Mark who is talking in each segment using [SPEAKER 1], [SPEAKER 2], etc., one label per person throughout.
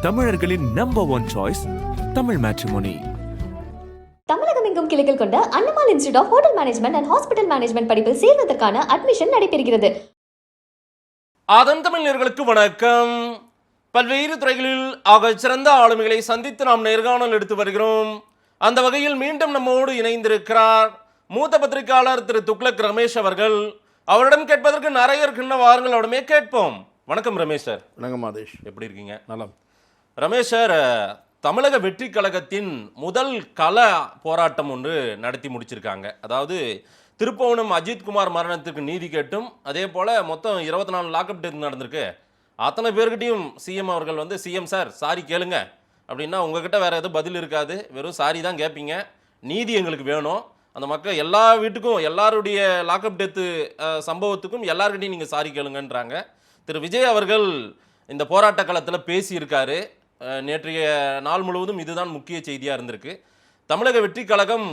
[SPEAKER 1] தமிழர்களின் number one choice Tamil matrimony
[SPEAKER 2] தமிழகம் எங்கும் கிளைகள் கொண்ட Annamal institute of hotel management and hospital management படிப்பில் சேர்வதற்கான அட்மிஷன் நடைபெறுகிறது.
[SPEAKER 3] அதன் தமிழர்களுக்கு வணக்கம். பல்வேறு துறைகளில் ஆக சிறந்த ஆளுமைகளை சந்தித்து நாம் நேர்காணல் எடுத்து வருகிறோம். அந்த வகையில் மீண்டும் நம்மோடு இணைந்திருக்கிறார் மூத்த பத்திரிகையாளர் திரு துக்ளக் ரமேஷ் அவர்கள். அவரிடம் கேட்பதற்கு நிறைய இருக்கின்ற வாருங்கள் அவரிடமே கேட்போம். வணக்கம் ரமேஷ் சார்.
[SPEAKER 4] வணக்கம் மாதேஷ்
[SPEAKER 3] எப்படி இருக்கீங்க?
[SPEAKER 4] நலம்.
[SPEAKER 3] ரமேஷ் சார் தமிழக வெற்றி கழகத்தின் முதல் கள போராட்டம் ஒன்று நடத்தி முடிச்சிருக்காங்க. அதாவது திருப்பவனம் அஜித்குமார் மரணத்துக்கு நீதி கேட்டும். அதே போல் மொத்தம் இருபத்தி நாலு லாக்அப் டெத் நடந்திருக்கு. அத்தனை பேர்கிட்டையும் சிஎம் அவர்கள் வந்து சிஎம் சார் சாரி கேளுங்க. அப்படின்னா உங்ககிட்ட வேறு எதுவும் பதில் இருக்காது. வெறும் சாரி தான் கேட்பீங்க நீதி எங்களுக்கு வேணும். அந்த மக்கள் எல்லா வீட்டுக்கும் எல்லாருடைய லாக்அப் டெத்து சம்பவத்துக்கும் எல்லாருக்கிட்டையும் நீங்கள் சாரி கேளுங்கன்றாங்க. திரு. விஜய் அவர்கள் இந்த போராட்ட களத்தில் பேசியிருக்காரு. நேற்றைய நாள் முழுவதும் இதுதான் முக்கிய செய்தியாக இருந்திருக்கு. தமிழக வெற்றி கழகம்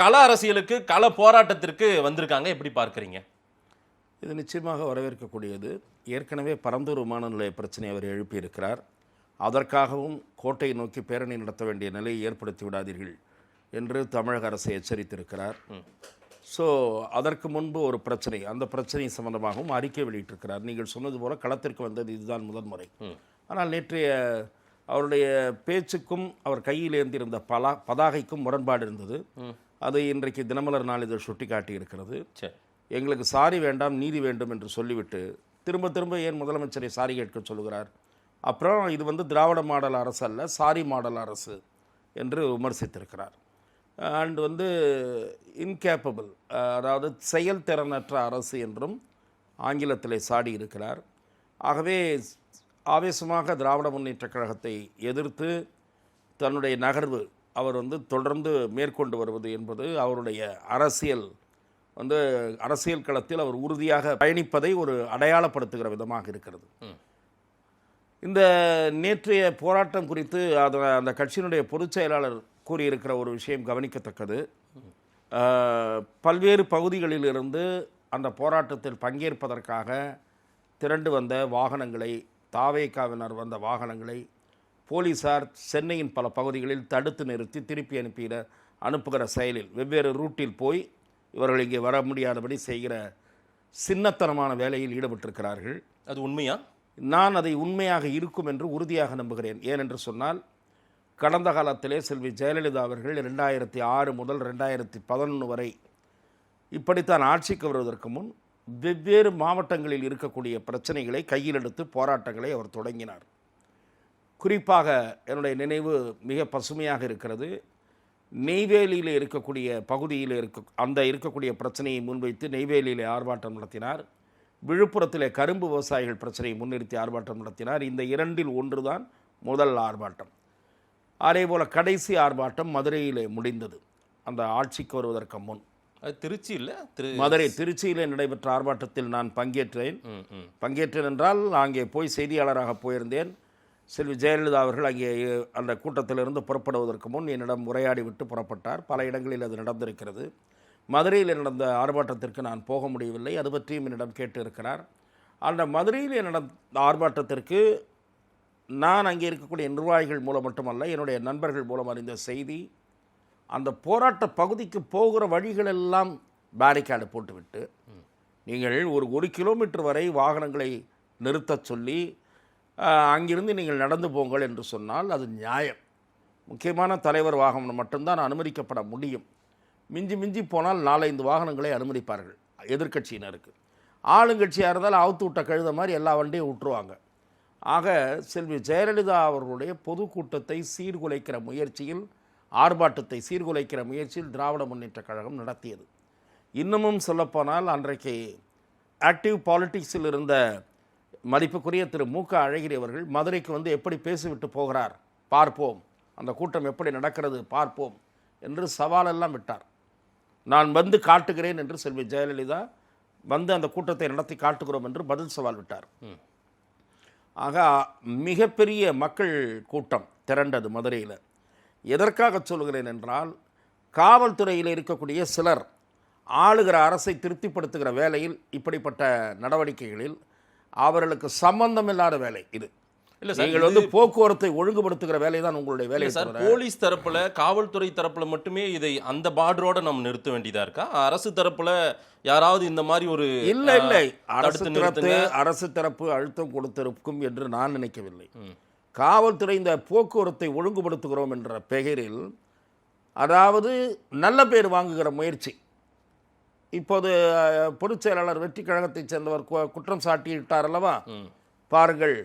[SPEAKER 3] கள அரசியலுக்கு கள போராட்டத்திற்கு வந்திருக்காங்க. எப்படி பார்க்குறீங்க?
[SPEAKER 4] இது நிச்சயமாக வரவேற்கக்கூடியது. ஏற்கனவே பரந்தூர் விமான நிலைய பிரச்சனை அவர் எழுப்பியிருக்கிறார். அதற்காகவும் கோட்டையை நோக்கி பேரணி நடத்த வேண்டிய நிலையை ஏற்படுத்தி விடாதீர்கள் என்று தமிழக அரசை எச்சரித்திருக்கிறார். ஸோ அதற்கு முன்பு ஒரு பிரச்சனை அந்த பிரச்சனை சம்பந்தமாகவும் அறிக்கை வெளியிட்டிருக்கிறார். நீங்கள் சொன்னது போல களத்திற்கு வந்தது இதுதான் முதன்முறை. ஆனால் நேற்றைய அவருடைய பேச்சுக்கும் அவர் கையில் ஏந்திருந்த பலா பதாகைக்கும் முரண்பாடு இருந்தது. அது இன்றைக்கு தினமலர் நாளிதழ் சுட்டிக்காட்டி இருக்கிறது
[SPEAKER 3] சரி
[SPEAKER 4] எங்களுக்கு சாரி வேண்டாம் நீதி வேண்டும் என்று சொல்லிவிட்டு திரும்ப திரும்ப ஏன் முதலமைச்சரை சாரி கேட்க சொல்லுகிறார்? அப்புறம் இது வந்து திராவிட மாடல் அரசு அல்ல சாரி மாடல் அரசு என்று விமர்சித்திருக்கிறார். அண்ட் வந்து இன்கேப்பபிள் அதாவது செயல்திறனற்ற அரசு என்றும் ஆங்கிலத்திலே சாடி இருக்கிறார் ஆகவே ஆவேசமாக திராவிட முன்னேற்றக் கழகத்தை எதிர்த்து தன்னுடைய நகர்வு அவர் வந்து தொடர்ந்து மேற்கொண்டு வருவது என்பது அவருடைய அரசியல் வந்து அரசியல் களத்தில் அவர் உறுதியாக பயணிப்பதை ஒரு அடையாளப்படுத்துகிற விதமாக இருக்கிறது. இந்த நேற்றைய போராட்டம் குறித்து அது அந்த கட்சியினுடைய பொதுச் செயலாளர் கூறியிருக்கிற ஒரு விஷயம் கவனிக்கத்தக்கது. பல்வேறு பகுதிகளிலிருந்து அந்த போராட்டத்தில் பங்கேற்பதற்காக திரண்டு வந்த வாகனங்களை தாவேக்காவினர் வந்த வாகனங்களை போலீசார் சென்னையின் பல பகுதிகளில் தடுத்து நிறுத்தி திருப்பி அனுப்பிட அனுப்புகிற செயலில் வெவ்வேறு ரூட்டில் போய் இவர்கள் இங்கே வர முடியாதபடி செய்கிற சின்னத்தனமான வேலையில் ஈடுபட்டிருக்கிறார்கள்.
[SPEAKER 3] அது உண்மையா?
[SPEAKER 4] நான் அதை உண்மையாக இருக்கும் என்று உறுதியாக நம்புகிறேன். ஏனென்று சொன்னால் கடந்த காலத்திலே செல்வி ஜெயலலிதா அவர்கள் ரெண்டாயிரத்தி ஆறு முதல் ரெண்டாயிரத்தி பதினொன்று வரை இப்படித்தான் ஆட்சிக்கு வருவதற்கு முன் வெவ்வேறு மாவட்டங்களில் இருக்கக்கூடிய பிரச்சனைகளை கையில் எடுத்து போராட்டங்களை அவர் தொடங்கினார். குறிப்பாக என்னுடைய நினைவு மிக பசுமையாக இருக்கிறது. நெய்வேலியில் இருக்கக்கூடிய பகுதியில் இருக்க அந்த இருக்கக்கூடிய பிரச்சனையை முன்வைத்து நெய்வேலியில் ஆர்ப்பாட்டம் நடத்தினார். விழுப்புரத்தில் கரும்பு விவசாயிகள் பிரச்சனையை முன்னிறுத்தி ஆர்ப்பாட்டம் நடத்தினார். இந்த இரண்டில் ஒன்றுதான் முதல் ஆர்ப்பாட்டம். அதே போல் கடைசி ஆர்ப்பாட்டம் மதுரையில் முடிந்தது. அந்த ஆட்சிக்கு வருவதற்கு முன்.
[SPEAKER 3] திருச்சி இல்லை திரு
[SPEAKER 4] மதுரை திருச்சியிலே நடைபெற்ற ஆர்ப்பாட்டத்தில் நான் பங்கேற்றேன். பங்கேற்றேன் என்றால் அங்கே போய் செய்தியாளராக போயிருந்தேன். செல்வி ஜெயலலிதா அவர்கள் அங்கே அந்த கூட்டத்திலிருந்து புறப்படுவதற்கு முன் என்னிடம் உரையாடி விட்டு புறப்பட்டார். பல இடங்களில் அது நடந்திருக்கிறது. மதுரையில் நடந்த ஆர்ப்பாட்டத்திற்கு நான் போக முடியவில்லை. அது பற்றியும் என்னிடம் கேட்டிருக்கிறார். அந்த மதுரையில் நடந்த ஆர்ப்பாட்டத்திற்கு நான் அங்கே இருக்கக்கூடிய நிர்வாகிகள் மூலம் மட்டுமல்ல என்னுடைய நண்பர்கள் மூலம் அறிந்த செய்தி அந்த போராட்ட பகுதிக்கு போகிற வழிகளெல்லாம் பேரிகார்டு போட்டுவிட்டு நீங்கள் ஒரு ஒரு கிலோமீட்டர் வரை வாகனங்களை நிறுத்தச் சொல்லி அங்கிருந்து நீங்கள் நடந்து போங்கள் என்று சொன்னால் அது நியாயம். முக்கியமான தலைவர் வாகனம் மட்டும்தான் அனுமதிக்கப்பட முடியும். மிஞ்சி மிஞ்சி போனால் நாலைந்து வாகனங்களை அனுமதிப்பார்கள் எதிர்க்கட்சியினருக்கு. ஆளுங்கட்சியாக இருந்தால் அவுத்து விட்ட கழுத மாதிரி எல்லா வண்டியும் விட்டுருவாங்க. ஆக செல்வி ஜெயலலிதா அவர்களுடைய பொதுக்கூட்டத்தை சீர்குலைக்கிற முயற்சியில் ஆர்ப்பாட்டத்தை சீர்குலைக்கிற முயற்சியில் திராவிட முன்னேற்றக் கழகம் நடத்தியது. இன்னமும் சொல்லப்போனால் அன்றைக்கு ஆக்டிவ் பாலிட்டிக்ஸில் இருந்த மதிப்புக்குரிய திரு. மு. க. அழகிரி அவர்கள் மதுரைக்கு வந்து எப்படி பேசிவிட்டு போகிறார் பார்ப்போம். அந்த கூட்டம் எப்படி நடக்கிறது பார்ப்போம் என்று சவாலெல்லாம் விட்டார். நான் வந்து காட்டுகிறேன் என்று செல்வி ஜெயலலிதா வந்து அந்த கூட்டத்தை நடத்தி காட்டுகிறோம் என்று பதில் சவால் விட்டார். ஆக மிகப்பெரிய மக்கள் கூட்டம் திரண்டது மதுரையில். எதற்காக சொல்கிறேன் என்றால் காவல்துறையில் இருக்கக்கூடிய சிலர் ஆளுகிற அரசை திருப்திப்படுத்துகிற வேலையில் இப்படிப்பட்ட நடவடிக்கைகளில் அவர்களுக்கு சம்பந்தமில்லாத வேலை இது.
[SPEAKER 3] இல்ல சார்,
[SPEAKER 4] நீங்கள் வந்து போக்குவரத்தை ஒழுங்குபடுத்துகிற வேலை தான் உங்களுடைய வேலை
[SPEAKER 3] சார் போலீஸ் தரப்புல காவல்துறை தரப்புல மட்டுமே இதை அந்த பார்டரோட நம்ம நிறுத்த வேண்டியதா இருக்கா? அரசு தரப்புல யாராவது இந்த மாதிரி ஒரு
[SPEAKER 4] இல்ல இல்ல. அரசு தரப்பு. அரசு தரப்பு அழுத்தம் கொடுத்திருக்கும் என்று நான் நினைக்கவில்லை. காவல்துறை இந்த போக்குவரத்தை ஒழுங்குபடுத்துகிறோம் என்ற பெயரில் அதாவது நல்ல பேர் வாங்குகிற முயற்சி. இப்போது அஹ், பொதுச் செயலாளர் வெற்றி கழகத்தைச் சேர்ந்தவர் குற்றம் சாட்டிவிட்டார் அல்லவா? பாருங்கள்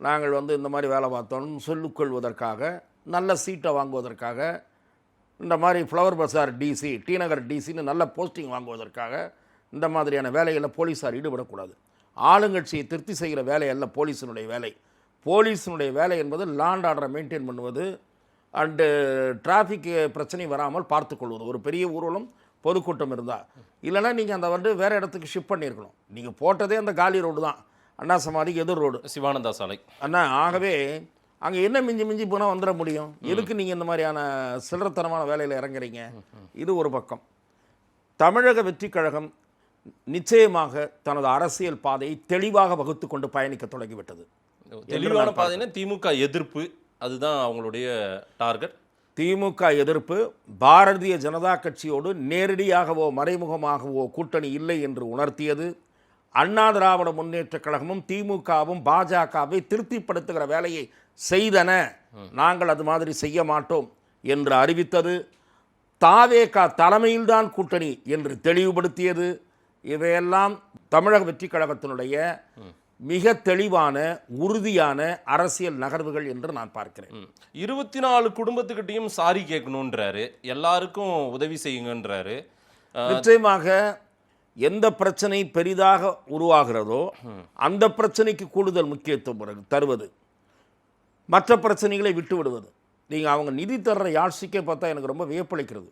[SPEAKER 4] நாங்கள் வந்து இந்த மாதிரி வேலை பார்த்தோம். சொல்லிக்கொள்வதற்காக நல்ல சீட்டை வாங்குவதற்காக இந்த மாதிரி flower bazaar DC T Nagar டிசின்னு நல்ல போஸ்டிங் வாங்குவதற்காக இந்த மாதிரியான வேலைகளில் போலீஸார் ஈடுபடக்கூடாது. ஆளுங்கட்சியை திருப்தி செய்கிற வேலை அல்ல போலீஸினுடைய வேலை. போலீஸினுடைய வேலை என்பது லாண்ட் ஆர்டரை மெயின்டைன் பண்ணுவது அண்டு டிராஃபிக் பிரச்சனை வராமல் பார்த்துக்கொள்வது ஒரு பெரிய ஊர்வலம் பொதுக்கூட்டம் இருந்தால் இல்லைன்னா நீங்கள் அந்த வந்து வேறு இடத்துக்கு ஷிஃப்ட் பண்ணியிருக்கணும். நீங்கள் போட்டதே அந்த காலி ரோடு தான். அண்ணா சமாதிக்கு எதிர் ரோடு
[SPEAKER 3] சிவானந்தா சாலை.
[SPEAKER 4] அண்ணா ஆகவே அங்கே என்ன மிஞ்சி மிஞ்சி போனால் வந்துட முடியும்? எதுக்கு நீங்கள் இந்த மாதிரியான சில்லறத்தனமான வேலையில் இறங்குறீங்க? இது ஒரு பக்கம். தமிழக வெற்றி கழகம் நிச்சயமாக தனது அரசியல் பாதையை தெளிவாக வகுத்து கொண்டு பயணிக்க தொடங்கிவிட்டது.
[SPEAKER 3] தெளிவான பாதைன்னா திமுக எதிர்ப்பு அதுதான் அவங்களுடைய டார்கெட்.
[SPEAKER 4] திமுக எதிர்ப்பு பாரதிய ஜனதா கட்சியோடு நேரடியாகவோ மறைமுகமாகவோ கூட்டணி இல்லை என்று உணர்த்தியது. அண்ணா திராவிட முன்னேற்றக் கழகமும் திமுகவும் பாஜகவை திருப்திப்படுத்துகிற வேலையை செய்தன. நாங்கள் அது மாதிரி செய்ய மாட்டோம் என்று அறிவித்தது. தாவேகா தலைமையில்தான் கூட்டணி என்று தெளிவுபடுத்தியது. இவையெல்லாம் தமிழக வெற்றி கழகத்தினுடைய மிக தெளிவான உறுதியான அரசியல் நகர்வுகள் என்று நான் பார்க்கிறேன்.
[SPEAKER 3] இருபத்தி நாலு குடும்பத்துக்கிட்டையும் சாரி கேட்கணுன்றாரு. எல்லாருக்கும் உதவி செய்யுங்கன்றாரு.
[SPEAKER 4] நிச்சயமாக எந்த பிரச்சனை பெரிதாக உருவாகிறதோ அந்த பிரச்சனைக்கு கூடுதல் முக்கியத்துவம் தருவது. மற்ற பிரச்சனைகளை விட்டு விடுவது. நீங்கள் அவங்க நிதி தர்ற யாழ்ச்சிக்கே பார்த்தா எனக்கு ரொம்ப வியப்பளிக்கிறது.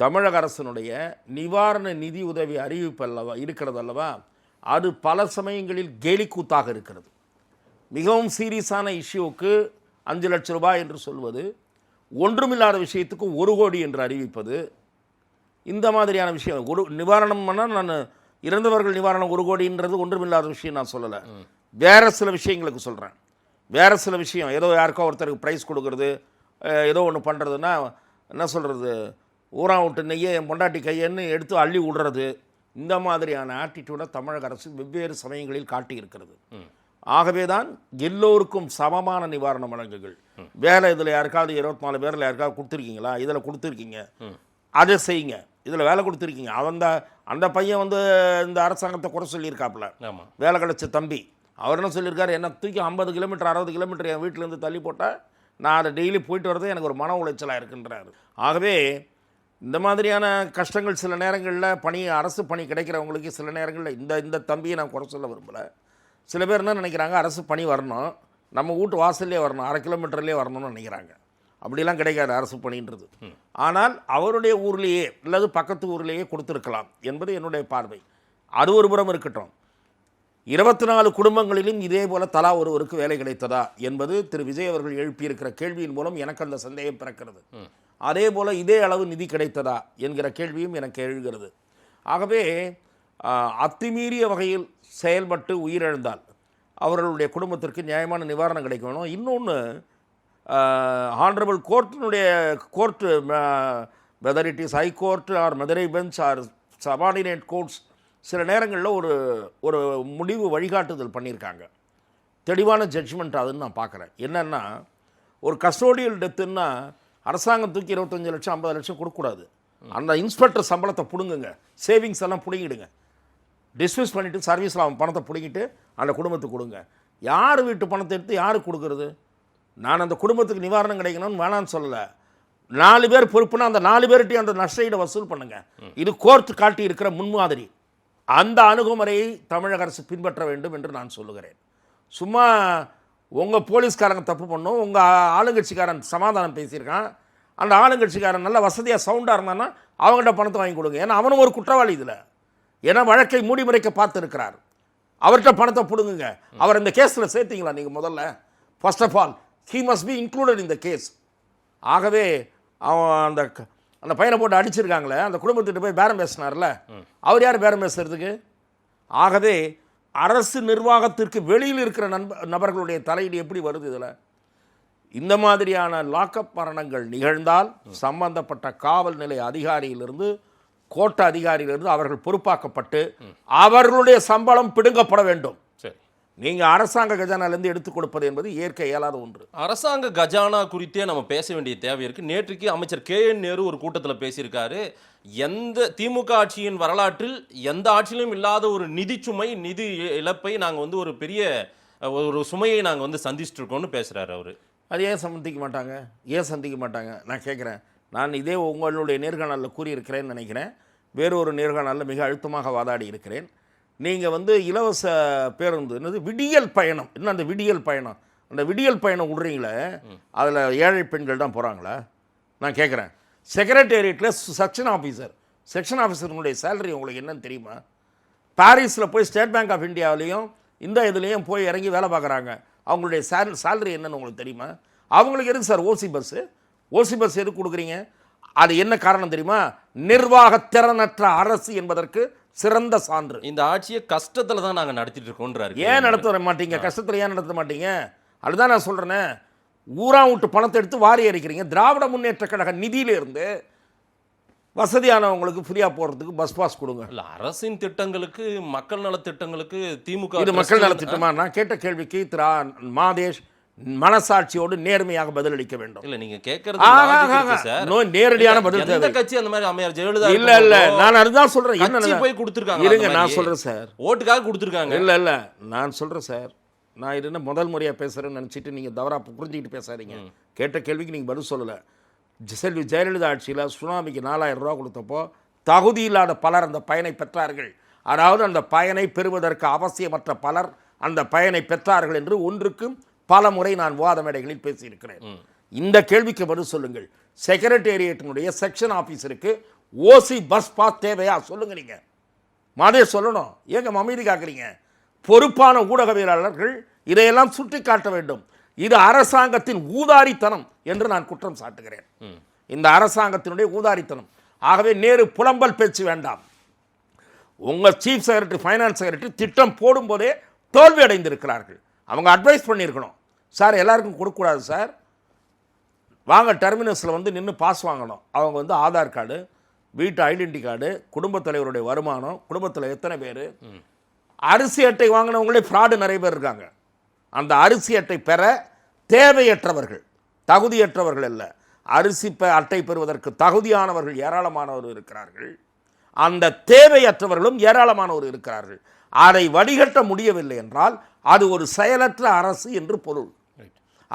[SPEAKER 4] தமிழக அரசினுடைய நிவாரண நிதி உதவி அறிவிப்பு அல்லவா இருக்கிறது அல்லவா? அது பல சமயங்களில் கேலிக்கூத்தாக இருக்கிறது. மிகவும் சீரியஸான இஷ்யூவுக்கு அஞ்சு லட்சம் ரூபாய் என்று சொல்வது ஒன்றுமில்லாத விஷயத்துக்கு ஒரு கோடி என்று அறிவிப்பது இந்த மாதிரியான விஷயம். ஒரு நிவாரணம் பண்ணால் நான் இறந்தவர்கள் நிவாரணம் ஒரு கோடின்றது ஒன்றுமில்லாத விஷயம் நான் சொல்லலை. வேறு சில விஷயங்களுக்கு சொல்கிறேன் வேறு சில விஷயம். ஏதோ யாருக்கோ ஒருத்தருக்கு ப்ரைஸ் கொடுக்குறது ஏதோ ஒன்று பண்ணுறதுன்னா என்ன சொல்கிறது ஊரா விட்டு நெய்யை என் பொண்டாட்டி கையன்னு எடுத்து அள்ளி விடுறது. இந்த மாதிரியான ஆட்டிடியூடை தமிழக அரசு வெவ்வேறு சமயங்களில் காட்டியிருக்கிறது. ஆகவே தான் எல்லோருக்கும் சமமான நிவாரணம் வழங்குகள் வேலை இதில் யாருக்காவது இருபத்தி நாலு பேரில் யாருக்காவது கொடுத்துருக்கீங்களா? இதில் கொடுத்துருக்கீங்க. அதை செய்யுங்க. இதில் வேலை கொடுத்துருக்கீங்க. அவன் அந்த பையன் வந்து இந்த அரசாங்கத்தை குறை சொல்லியிருக்காப்புல. வேலை கிடைச்ச தம்பி. அவர் என்ன சொல்லியிருக்காரு? என்ன தூக்கி ஐம்பது கிலோமீட்டர் அறுபது கிலோமீட்டர் என் வீட்டிலேருந்து தள்ளி போட்டால் நான் அதை டெய்லி போயிட்டு வரதே எனக்கு ஒரு மன உளைச்சலாக இருக்குன்றாரு. ஆகவே இந்த மாதிரியான கஷ்டங்கள் சில நேரங்களில் பணி அரசு பணி கிடைக்கிறவங்களுக்கு சில நேரங்களில் இந்த இந்த தம்பியை நான் குறை சொல்ல விரும்பலை. சில பேர் என்ன நினைக்கிறாங்க அரசு பணி வரணும். நம்ம வீட்டு வாசல்லே வரணும். அரை கிலோமீட்டர்லேயே வரணும்னு நினைக்கிறாங்க. அப்படிலாம் கிடைக்காது அரசு பணின்றது. ஆனால் அவருடைய ஊர்லேயே அல்லது பக்கத்து ஊர்லேயே கொடுத்துருக்கலாம் என்பது என்னுடைய பார்வை. அது ஒரு புறம் இருக்கட்டும். இருபத்தி நாலு குடும்பங்களிலும் இதே போல தலா ஒருவருக்கு வேலை கிடைத்ததா என்பது திரு. விஜய் அவர்கள் எழுப்பியிருக்கிற கேள்வியின் மூலம் எனக்கு அந்த சந்தேகம் பிறக்கிறது. அதே போல் இதே அளவு நிதி கிடைத்ததா என்கிற கேள்வியும் எனக்கு எழுகிறது. ஆகவே அத்துமீறிய வகையில் செயல்பட்டு உயிரிழந்தால் அவர்களுடைய குடும்பத்திற்கு நியாயமான நிவாரணம் கிடைக்கணும் இன்னொன்று honourable கோர்ட்டினுடைய court whether it is high court or Madurai bench or subordinate courts சில நேரங்களில் ஒரு ஒரு முடிவு வழிகாட்டுதல் பண்ணியிருக்காங்க. தெளிவான ஜட்ஜ்மெண்ட் அதுன்னு நான் பார்க்குறேன். என்னென்னா ஒரு கஸ்டோடியல் டெத்துன்னா அரசாங்கம் தூக்கி இருபத்தஞ்சு லட்சம் ஐம்பது லட்சம் கொடுக்கக்கூடாது. அந்த இன்ஸ்பெக்டர் சம்பளத்தை பிடுங்குங்க. சேவிங்ஸ் எல்லாம் பிடுங்கிடுங்க. டிஸ்மிஸ் பண்ணிவிட்டு சர்வீஸில் அவன் பணத்தை பிடுங்கிட்டு அந்த குடும்பத்துக்கு கொடுங்க. யார் வீட்டு பணத்தை எடுத்து யாருக்கு கொடுக்குறது? நான் அந்த குடும்பத்துக்கு நிவாரணம் கிடைக்கணும்னு வேணான்னு சொல்லலை. நாலு பேர் பொறுப்புனா அந்த நாலு பேர்கிட்டையும் அந்த நஷ்டஈடை வசூல் பண்ணுங்க. இது கோர்ட் காட்டி இருக்கிற முன்மாதிரி. அந்த அணுகுமுறையை தமிழக அரசு பின்பற்ற வேண்டும் என்று நான் சொல்லுகிறேன். சும்மா உங்கள் போலீஸ்காரங்க தப்பு பண்ணும் உங்கள் ஆளுங்கட்சிக்காரன் சமாதானம் பேசியிருக்கான். அந்த ஆளுங்கட்சிக்காரன் நல்ல வசதியாக சவுண்டாக இருந்தான்னா அவங்ககிட்ட பணத்தை வாங்கி கொடுங்க. ஏன்னா அவனும் ஒரு குற்றவாளி இதில். ஏன்னா வழக்கை மூடி மறைக்க பார்த்துருக்கிறார். அவர்கிட்ட பணத்தை பிடுங்குங்க. அவர் இந்த கேஸில் சேர்த்தீங்களா நீங்கள் முதல்ல? First of all he must be included in the case ஆகவே அவன் அந்த அந்த பையனை போட்டு அடிச்சிருக்காங்களே அந்த குடும்பத்திட்ட போய் பேரம் பேசினார்ல. அவர் யார் பேரம் பேசுறதுக்கு? ஆகவே அரசு நிர்வாகத்திற்கு வெளியில் இருக்கிற நண்ப நபர்களுடைய தலையீடு எப்படி வருது இதில்? இந்த மாதிரியான லாக்அப் மரணங்கள் நிகழ்ந்தால் சம்பந்தப்பட்ட காவல் நிலைய அதிகாரியிலிருந்து கோட்ட அதிகாரியிலிருந்து அவர்கள் பொறுப்பாக்கப்பட்டு அவர்களுடைய சம்பளம் பிடுங்கப்பட வேண்டும்.
[SPEAKER 3] சரி
[SPEAKER 4] நீங்க அரசாங்க கஜானாலேருந்து எடுத்துக் கொடுப்பது என்பது ஏற்க இயலாத ஒன்று.
[SPEAKER 3] அரசாங்க கஜானா குறித்தே நம்ம பேச வேண்டிய தேவை இருக்கு. நேற்றுக்கு அமைச்சர் கே என் நேரு ஒரு கூட்டத்தில் பேசியிருக்காரு. எந்த திமுக ஆட்சியின் வரலாற்றில் எந்த ஆட்சியிலும் இல்லாத ஒரு நிதி சுமை நிதி இழப்பை நாங்கள் வந்து ஒரு பெரிய ஒரு சுமையை நாங்கள் வந்து சந்திச்சுட்டு இருக்கோம்னு பேசுறாரு அவரு.
[SPEAKER 4] அது ஏன் சந்திக்க மாட்டாங்க? ஏன் சந்திக்க மாட்டாங்க? நான் கேட்குறேன் நான் இதே உங்களுடைய நேர்காணலில் கூறியிருக்கிறேன்னு நினைக்கிறேன். வேறொரு நேர்காணலில் மிக அழுத்தமாக வாதாடி இருக்கிறேன். நீங்கள் வந்து இலவச பேருந்து என்னது? விடியல் பயணம். என்ன அந்த விடியல் பயணம்? அந்த விடியல் பயணம் விடுறீங்களே அதில் ஏழை பெண்கள் தான் போகிறாங்களா நான் கேட்குறேன் செக்ரட்டேரியட்டில் செக்ஷன் ஆஃபீஸர் செக்ஷன் ஆஃபீஸருடைய சேலரி உங்களுக்கு என்னன்னு தெரியுமா? பாரிஸில் போய் ஸ்டேட் பேங்க் ஆஃப் இந்தியாவிலையும் இந்த இதுலேயும் போய் இறங்கி வேலை பார்க்குறாங்க அவங்களுடைய சேல் சேலரி என்னன்னு உங்களுக்கு தெரியுமா? அவங்களுக்கு எதுக்கு sir OC bus? OC bus எதுக்கு கொடுக்குறீங்க? அது என்ன காரணம் தெரியுமா? நிர்வாக திறனற்ற அரசு என்பதற்கு சிறந்த சான்று.
[SPEAKER 3] இந்த ஆட்சியை கஷ்டத்துல தான் நாங்கள் நடத்திட்டு இருக்கோன்றாரு.
[SPEAKER 4] ஏன் நடத்த மாட்டீங்க? கஷ்டத்தில் ஏன் நடத்த மாட்டீங்க? அதுதான் நான் சொல்கிறேனே ஊரா விட்டு பணத்தை எடுத்து வாரி அடிக்கிறீங்க திராவிட முன்னேற்ற கழக நிதியிலிருந்து வசதியானவங்களுக்கு ஃப்ரீயாக போகிறதுக்கு பஸ் பாஸ் கொடுங்க.
[SPEAKER 3] இல்ல அரசின் திட்டங்களுக்கு மக்கள் நல திட்டங்களுக்கு திமுக
[SPEAKER 4] இது மக்கள் நலத்திட்டமா நான் கேட்ட கேள்விக்கு திரு. மாதேஷ் மனசாட்சியோடு நேர்மையாக பதிலளிக்க வேண்டும்.
[SPEAKER 3] இல்ல நீங்க
[SPEAKER 4] நோ, நேரடியான பதில்
[SPEAKER 3] எந்த. கட்சி அந்த மாதிரி அம்மையார் ஜெயலலிதா
[SPEAKER 4] இல்ல இல்ல நான் அதுதான் சொல்றேன். என்ன
[SPEAKER 3] போய் கொடுத்திருக்காங்க
[SPEAKER 4] இருங்க நான். சொல்றேன் சார்.
[SPEAKER 3] ஓட்டுக்காக கொடுத்துருக்காங்க.
[SPEAKER 4] இல்ல இல்ல நான் சொல்றேன் சார். நான் என்ன முதல் முறையா பேசுறேன்னு நினைச்சிட்டு நீங்க தவறா புரிஞ்சுக்கிட்டு பேசாதீங்க. கேட்ட கேள்விக்கு நீங்க பதில் சொல்லல. செல்வி ஜெயலலிதா ஆட்சியில் சுனாமிக்கு நாலாயிரம் ரூபா கொடுத்தப்போ தகுதி இல்லாத பலர் அந்த பயனை பெற்றார்கள். அதாவது அந்த பயனை பெறுவதற்கு அவசியமற்ற பலர் அந்த பயனை பெற்றார்கள் என்று ஒன்றுக்கு பல முறை நான் வாத மேடைகளில் பேசியிருக்கிறேன் இந்த கேள்விக்கு பதில் சொல்லுங்கள். செக்ரட்டேரியட்டினுடைய செக்ஷன் ஆஃபீஸருக்கு ஓசி பஸ் பாஸ் தேவையா? சொல்லுங்க நீங்க. மாதே சொல்லணும். ஏங்க அமைதி காக்குறீங்க? பொறுப்பான ஊடகவியலாளர்கள் இதையெல்லாம் சுட்டி காட்ட வேண்டும். இது அரசாங்கத்தின் ஊதாரித்தனம் என்று நான் குற்றம் சாட்டுகிறேன். இந்த அரசாங்கத்தினுடைய ஊதாரித்தனம். ஆகவே நேரு புலம்பல் பேச்சு வேண்டாம். உங்கள் சீஃப் செக்ரட்டரி ஃபைனான்ஸ் செக்ரட்டரி திட்டம் போடும்போதே தோல்வி அடைந்திருக்கிறார்கள் அவங்க அட்வைஸ் பண்ணியிருக்கணும். சார் எல்லாருக்கும் கொடுக்கக்கூடாது சார். வாங்க டெர்மினஸில் வந்து நின்று பாஸ் வாங்கணும். அவங்க வந்து ஆதார் கார்டு வீட்டு ஐடென்டி கார்டு குடும்பத் தலைவருடைய வருமானம் குடும்பத்தில் எத்தனை பேர்? அரிசி அட்டை வாங்கினவங்களே ஃப்ராடு நிறைய பேர் இருக்காங்க. அந்த அரிசி அட்டை பெற தேவையற்றவர்கள் தகுதியற்றவர்கள் இல்லை அரிசி பெ- அட்டை பெறுவதற்கு தகுதியானவர்கள் ஏராளமானவர் இருக்கிறார்கள். அந்த தேவையற்றவர்களும் ஏராளமானவர் இருக்கிறார்கள். அதை வடிகட்ட முடியவில்லை என்றால் அது ஒரு செயலற்ற அரசு என்று பொருள்.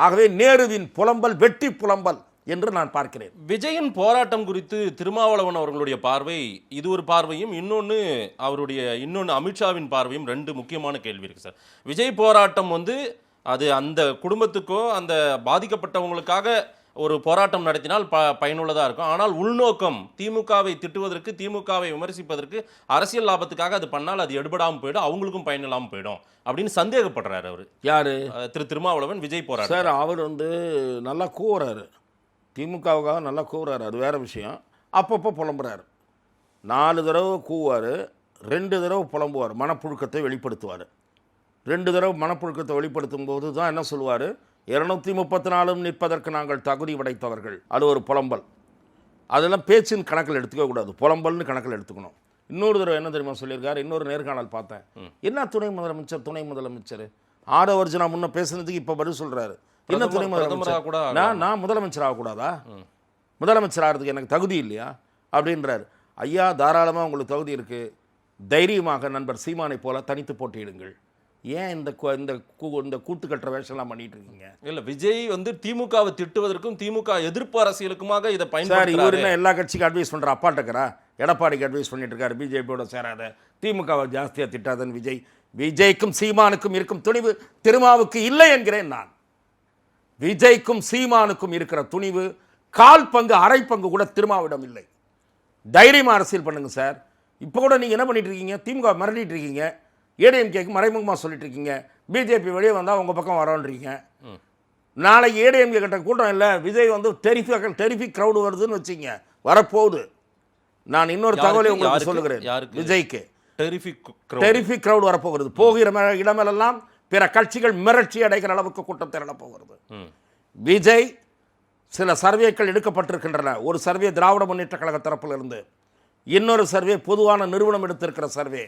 [SPEAKER 4] ஆகவே நேருவின் புலம்பல் வெட்டி புலம்பல் என்று நான் பார்க்கிறேன்.
[SPEAKER 3] விஜயின் போராட்டம் குறித்து திருமாவளவன் அவர்களுடைய பார்வை இது ஒரு பார்வையும் இன்னொன்று அவருடைய இன்னொன்று அமித்ஷாவின் பார்வையும் ரெண்டு முக்கியமான கேள்வி இருக்கு சார். விஜய் போராட்டம் வந்து அது அந்த குடும்பத்துக்கோ அந்த பாதிக்கப்பட்டவங்களுக்காக ஒரு போராட்டம் நடத்தினால் ப பயனுள்ளதாக இருக்கும். ஆனால் உள்நோக்கம் திமுகவை திட்டுவதற்கு திமுகவை விமர்சிப்பதற்கு அரசியல் லாபத்துக்காக அது பண்ணால் அது எடுபடாமல் போயிடும் அவங்களுக்கும் பயனில்லாமல் போயிடும் அப்படின்னு சந்தேகப்படுறாரு அவர்.
[SPEAKER 4] யாரு?
[SPEAKER 3] திரு திருமாவளவன் விஜய் போராட்டம்.
[SPEAKER 4] சார் அவர் வந்து நல்லா கூவுறாரு. திமுகவுக்காக நல்லா கூவுறாரு அது வேற விஷயம். அப்பப்போ புலம்புறாரு. நாலு தடவை கூவார் ரெண்டு தடவை புலம்புவார் மனப்புழுக்கத்தை வெளிப்படுத்துவார். ரெண்டு தடவை மனப்புழுக்கத்தை வெளிப்படுத்தும் போது தான் என்ன சொல்லுவார்? இருநூத்தி முப்பத்தி நாலும் நிற்பதற்கு நாங்கள் தகுதி படைத்தவர்கள். அது ஒரு புலம்பல். அதெல்லாம் பேச்சின் கணக்கில் எடுத்துக்க கூடாது. புலம்பல்னு கணக்கில் எடுத்துக்கணும். இன்னொரு தடவை என்ன தெரியுமா சொல்லியிருக்காரு? இன்னொரு நேர்காணல் பார்த்தேன். என்ன துணை முதலமைச்சர்? துணை முதலமைச்சர். ஆரோ அர்ஜுனா முன்ன பேசுனதுக்கு இப்போ பதில் சொல்றாரு. என்ன துணை
[SPEAKER 3] பிரதமரா கூட
[SPEAKER 4] முதலமைச்சர் நான் நான் முதலமைச்சர் ஆகக்கூடாதா முதலமைச்சர் ஆகிறதுக்கு எனக்கு தகுதி இல்லையா? அப்படின்றாரு. ஐயா தாராளமாக உங்களுக்கு தகுதி இருக்கு. தைரியமாக நண்பர் சீமானை போல தனித்து போட்டியிடுங்கள். ஏன் இந்த இந்த இந்த கூட்டு கட்டுற வேஷம்லாம் பண்ணிட்டு இருக்கீங்க
[SPEAKER 3] இல்ல விஜய் வந்து திமுகவை திட்டுவதற்கும் திமுக எதிர்ப்பு அரசியலுக்குமாக இதை
[SPEAKER 4] சார் இவர் என்ன எல்லா கட்சிக்கும் அட்வைஸ் பண்ணுற அப்பாட்டக்கரா எடப்பாடிக்கு அட்வைஸ் பண்ணிட்டு இருக்காரு பிஜேபியோட சேராத. திமுகவை ஜாஸ்தியாக திட்டாதன்னு விஜய். விஜய்க்கும் சீமானுக்கும் இருக்கும் துணிவு திருமாவுக்கு இல்லை என்கிறேன் நான். விஜய்க்கும் சீமானுக்கும் இருக்கிற துணிவு கால் பங்கு அரை பங்கு கூட திருமாவிடம் இல்லை. தைரியமா அரசியல் பண்ணுங்க சார். இப்போ கூட நீங்கள் என்ன பண்ணிட்டு இருக்கீங்க திமுக மிரட்டிட்டு இருக்கீங்க ஏடிஎம்கேக்கு மறைமுகமாக சொல்லிட்டு இருக்கீங்க பிஜேபி வெளியே வந்தால் உங்கள் பக்கம் வரோன்றீங்க. நாளைக்கு ஏடிஎம்கே கிட்ட கூட்டம் இல்லை. விஜய் வந்து டெரிஃபிக் டெரிஃபிக் க்ரௌடு வருதுன்னு வச்சுங்க வரப்போகுது. நான் இன்னொரு? தகவலை உங்களுக்கு? சொல்லுகிறேன்? விஜய்க்கு.
[SPEAKER 3] டெரிஃபிக்
[SPEAKER 4] டெரிஃபிக் crowd வரப்போகிறது போகிற இடமெல்லாம் பிற கட்சிகள் மிரட்சி அடைகிற அளவுக்கு கூட்டம் திரளப் போகிறது
[SPEAKER 3] ம்.
[SPEAKER 4] விஜய் சில சர்வேக்கள் எடுக்கப்பட்டிருக்கின்றன. ஒரு சர்வே திராவிட முன்னேற்ற கழக தரப்பிலிருந்து. இன்னொரு சர்வே பொதுவான நிறுவனம் எடுத்திருக்கிற சர்வே.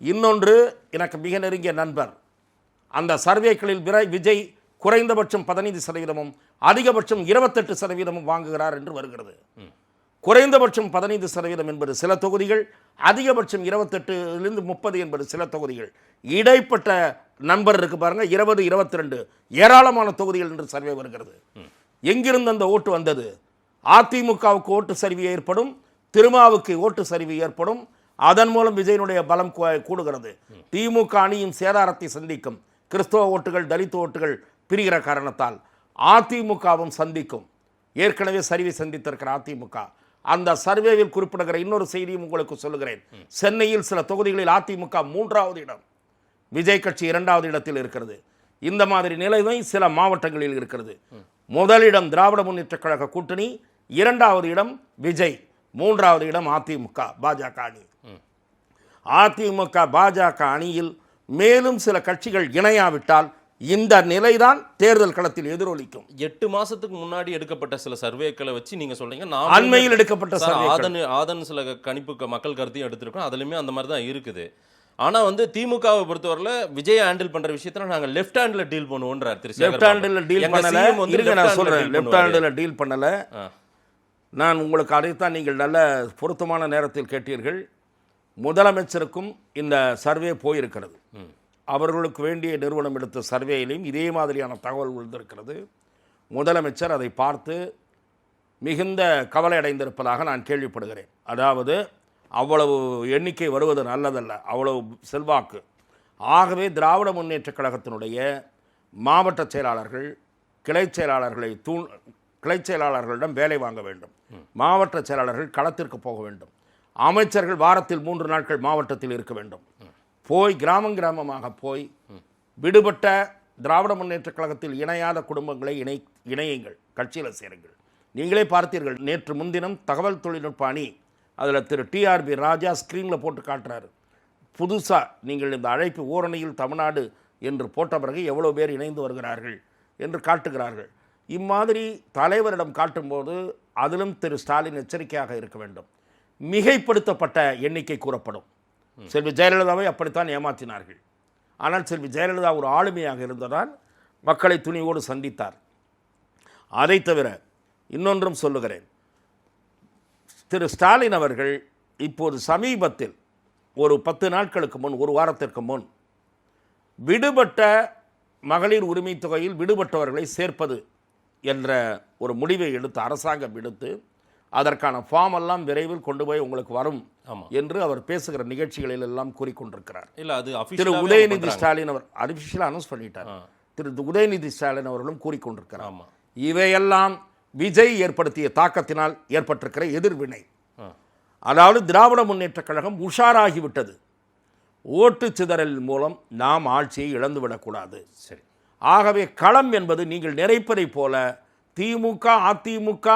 [SPEAKER 4] இன்னொன்று எனக்கு மிக நெருங்கிய நண்பர். அந்த சர்வேக்களில் விரை விஜய் குறைந்தபட்சம் பதினைந்து சதவீதமும் அதிகபட்சம் இருபத்தெட்டு சதவீதமும் வாங்குகிறார் என்று வருகிறது. குறைந்தபட்சம் பதினைந்து சதவீதம் என்பது சில தொகுதிகள் அதிகபட்சம் இருபத்தெட்டுலேருந்து முப்பது என்பது சில தொகுதிகள். இடைப்பட்ட நண்பர் இருக்கு பாருங்க இருபது இருபத்தி ரெண்டு ஏராளமான தொகுதிகள் என்று சர்வே வருகிறது. எங்கிருந்து அந்த ஓட்டு வந்தது? அதிமுகவுக்கு ஓட்டு சரிவு ஏற்படும் திருமாவுக்கு ஓட்டு சரிவு ஏற்படும் அதன் மூலம் விஜயனுடைய பலம் கூடுகிறது. திமுக அணியும் சேதாரத்தை சந்திக்கும். கிறிஸ்தவ ஓட்டுகள் தலித் ஓட்டுகள் பிரிகிற காரணத்தால் அதிமுகவும் சந்திக்கும். ஏற்கனவே சரிவை சந்தித்திருக்கிற அதிமுக. அந்த சர்வேவில் குறிப்பிடுகிற இன்னொரு செய்தியும் உங்களுக்கு சொல்லுகிறேன். சென்னையில் சில தொகுதிகளில் அதிமுக மூன்றாவது இடம். விஜய் கட்சி இரண்டாவது இடத்தில் இருக்கிறது. இந்த மாதிரி நிலைமை சில மாவட்டங்களில் இருக்கிறது. முதலிடம் திராவிட முன்னேற்ற கழக கூட்டணி இரண்டாவது இடம் விஜய் மூன்றாவது இடம் அதிமுக பாஜக அணி. அதிமுக பாஜக அணியில் மேலும் சில கட்சிகள் இணையாவிட்டால் இந்த நிலைதான் தேர்தல் களத்தில் எதிரொலிக்கும்
[SPEAKER 3] எட்டு மாசத்துக்கு முன்னாடி எடுக்கப்பட்ட சில சர்வேக்களை வச்சு நீங்க சொல்றீங்க நான்
[SPEAKER 4] அண்மையில் எடுக்கப்பட்ட.
[SPEAKER 3] ஆதன் ஆதன் சில கணிப்பு மக்கள் கருத்தையும் எடுத்திருக்கோம் அதுலயுமே அந்த மாதிரி தான் இருக்குது ஆனா வந்து திமுகவை பொறுத்தவரையில விஜய் ஹேண்டில் பண்ற விஷயத்துல நாங்க லெஃப்ட் ஹேண்ட்ல டீல் பண்ணுவோன்றார் திரு
[SPEAKER 4] லெஃப்ட். ஹேண்டில் டீல் பண்ணல இருங்க நான்
[SPEAKER 3] deal
[SPEAKER 4] லெஃப்ட். ஹேண்டில் டீல் பண்ணல. நான் உங்களுக்கு அதைத்தான் நீங்கள் நல்ல பொருத்தமான நேரத்தில் கேட்டீர்கள் முதலமைச்சருக்கும் இந்த சர்வே போயிருக்கிறது. அவர்களுக்கு வேண்டிய நிறுவனம் எடுத்த சர்வேயிலையும் இதே மாதிரியான தகவல் விழுந்திருக்கிறது. முதலமைச்சர் அதை பார்த்து மிகுந்த கவலை அடைந்திருப்பதாக நான் கேள்விப்படுகிறேன். அதாவது அவ்வளவு எண்ணிக்கை வருவது நல்லதல்ல. அவ்வளவு செல்வாக்கு. ஆகவே திராவிட முன்னேற்றக் கழகத்தினுடைய மாவட்ட செயலாளர்கள் கிளை செயலாளர்களை தூண் கிளை செயலாளர்களிடம் வேலை வாங்க வேண்டும். மாவட்ட செயலாளர்கள் களத்திற்கு போக வேண்டும். அமைச்சர்கள் வாரத்தில் மூன்று நாட்கள் மாவட்டத்தில் இருக்க வேண்டும். போய் கிராமம் கிராமமாக போய் விடுபட்ட திராவிட முன்னேற்றக் கழகத்தில் இணையாத குடும்பங்களை இணை இணையுங்கள் கட்சியில் சேருங்கள். நீங்களே பார்த்தீர்கள் நேற்று முன்தினம் தகவல் தொழில்நுட்ப அணி அதில் திரு டிஆர்பி ராஜா ஸ்க்ரீனில் போட்டு காட்டுறாரு. புதுசாக நீங்கள் இந்த அழைப்பு ஓரணியில் தமிழ்நாடு என்று போட்ட பிறகு எவ்வளோ பேர் இணைந்து வருகிறார்கள் என்று காட்டுகிறார்கள். இம்மாதிரி தலைவரிடம் காட்டும்போது அதிலும் திரு ஸ்டாலின் எச்சரிக்கையாக இருக்க வேண்டும். மிகைப்படுத்தப்பட்ட எண்ணிக்கை கூறப்படும். செல்வி ஜெயலலிதாவை அப்படித்தான் ஏமாற்றினார்கள் ஆனால் செல்வி ஜெயலலிதா ஒரு ஆளுமையாக இருந்ததால் மக்களை துணிவோடு சந்தித்தார். அதை தவிர இன்னொன்றும் சொல்லுகிறேன். திரு ஸ்டாலின் அவர்கள் இப்போது சமீபத்தில் ஒரு பத்து நாட்களுக்கு முன் ஒரு வாரத்திற்கு முன் விடுபட்ட மகளிர் உரிமை தொகையில் விடுபட்டவர்களை சேர்ப்பது என்ற ஒரு முடிவை எடுத்து அரசாங்கம் எடுத்து அதற்கான ஃபார்ம் எல்லாம் விரைவில் கொண்டு போய் உங்களுக்கு வரும். என்று அவர் பேசுகிற நிகழ்ச்சிகளில் எல்லாம் கூறிக்கொண்டிருக்கிறார்.
[SPEAKER 3] இல்ல அது
[SPEAKER 4] திரு உதயநிதி. ஸ்டாலின் அவர் அபிஷியலாக அனௌன்ஸ் பண்ணிட்டார். திரு உதயநிதி ஸ்டாலின் அவர்களும் கூறிக்கொண்டிருக்கிறார். இவையெல்லாம் விஜய் ஏற்படுத்திய தாக்கத்தினால் ஏற்பட்டிருக்கிற எதிர்வினை. அதாவது திராவிட முன்னேற்றக் கழகம் உஷாராகிவிட்டது. ஓட்டு சிதறல் மூலம் நாம் ஆட்சியை இழந்துவிடக்கூடாது
[SPEAKER 3] சரி.
[SPEAKER 4] ஆகவே களம் என்பது நீங்கள் நினைப்பதைப் போல திமுக அதிமுக